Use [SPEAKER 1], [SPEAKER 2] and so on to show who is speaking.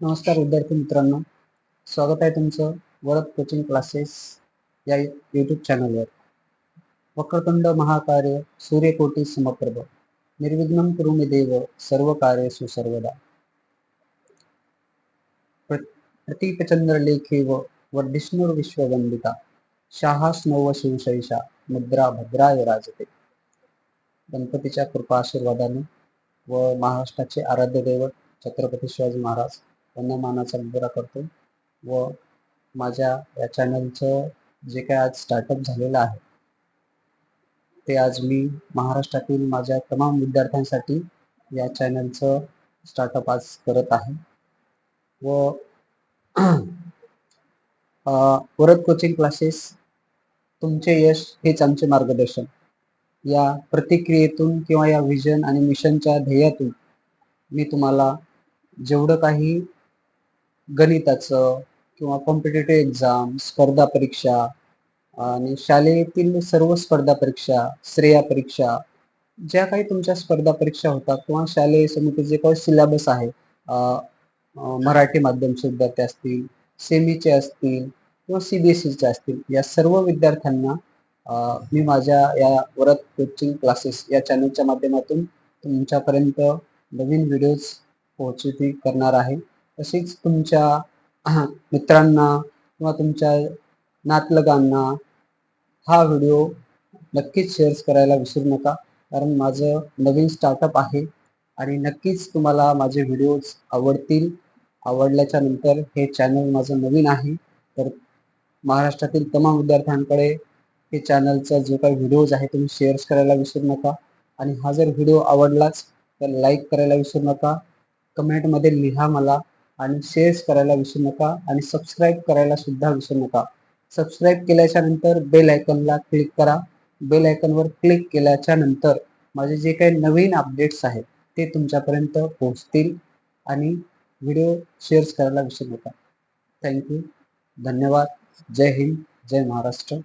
[SPEAKER 1] नमस्कार विद्यार्थी मित्रांनो. स्वागत आहे तुमचं वरद कोचिंग क्लासेस या यूट्यूब चॅनलवर वक्रतुंड महाकार्य सूर्यकोटी समप्रभ. निर्विघ्न कुरु देव सर्व कार्य सुसर्वदा. प्रतीकचंद्र लेखेव व वर्धिष्णुर्विश्ववंदिता शाहास स्नोव शिवशैषा मुद्रा भद्राय राजते. गणपतीच्या कृपा आशीर्वादाने व महाराष्ट्राचे आराध्य दैवत छत्रपती शिवाजी महाराज त्यांना मानाचा मुजरा करतो. व माझ्या या चॅनलचं जे काय आज स्टार्टअप झालेलं आहे ते आज मी महाराष्ट्रातील माझ्या तमाम विद्यार्थ्यांसाठी या चॅनलचं स्टार्टअप आज करत आहे. व परत कोचिंग क्लासेस तुमचे यश हेच आमचे मार्गदर्शन. या प्रतिक्रियेतून किंवा या विजन आणि मिशनच्या ध्येयातून मी तुम्हाला जेवढं काही गणिताचं किंवा कॉम्पिटेटिव्ह एक्झाम स्पर्धा परीक्षा आणि शालेतील सर्व स्पर्धा परीक्षा श्रेया परीक्षा ज्या काही तुमच्या स्पर्धा परीक्षा होतात किंवा शालेय समिती जे काही सिलेबस आहे मराठी माध्यमचे विद्यार्थी असतील सेमीचे असतील किंवा सीबीएसईचे असतील या सर्व विद्यार्थ्यांना मी माझ्या या वरद कोचिंग क्लासेस या चॅनलच्या माध्यमातून तुमच्यापर्यंत नवीन व्हिडिओज पोहोचती करणार आहे. तसेच तुमच्या मित्रांना किंवा तुमच्या नातलगांना हा व्हिडिओ नक्कीच शेअर्स करायला विसरू नका. कारण माझं नवीन स्टार्टअप आहे आणि नक्कीच तुम्हाला माझे व्हिडिओज आवडतील. आवडल्याच्या नंतर हे चॅनल माझं नवीन आहे. तर महाराष्ट्रातील तमाम विद्यार्थ्यांकडे हे चॅनलचा जो काही व्हिडिओज आहे तुम्ही शेअर्स करायला विसरू नका. आणि हा जर व्हिडिओ आवडलाच तर लाईक करायला विसरू नका. कमेंटमध्ये लिहा मला. आणि शेअर्स करायला विसरू नका आणि सबस्क्राईब करायला सुद्धा विसरू नका. सबस्क्राईब केल्याच्यानंतर बेल आयकॉनला क्लिक करा. बेल आयकॉनवर क्लिक केल्याच्यानंतर माझे जे काही नवीन अपडेट्स आहेत ते तुमच्यापर्यंत पोहोचतील आणि व्हिडिओ शेअर्स करायला विसरू नका. थँक्यू धन्यवाद. जय हिंद. जय महाराष्ट्र.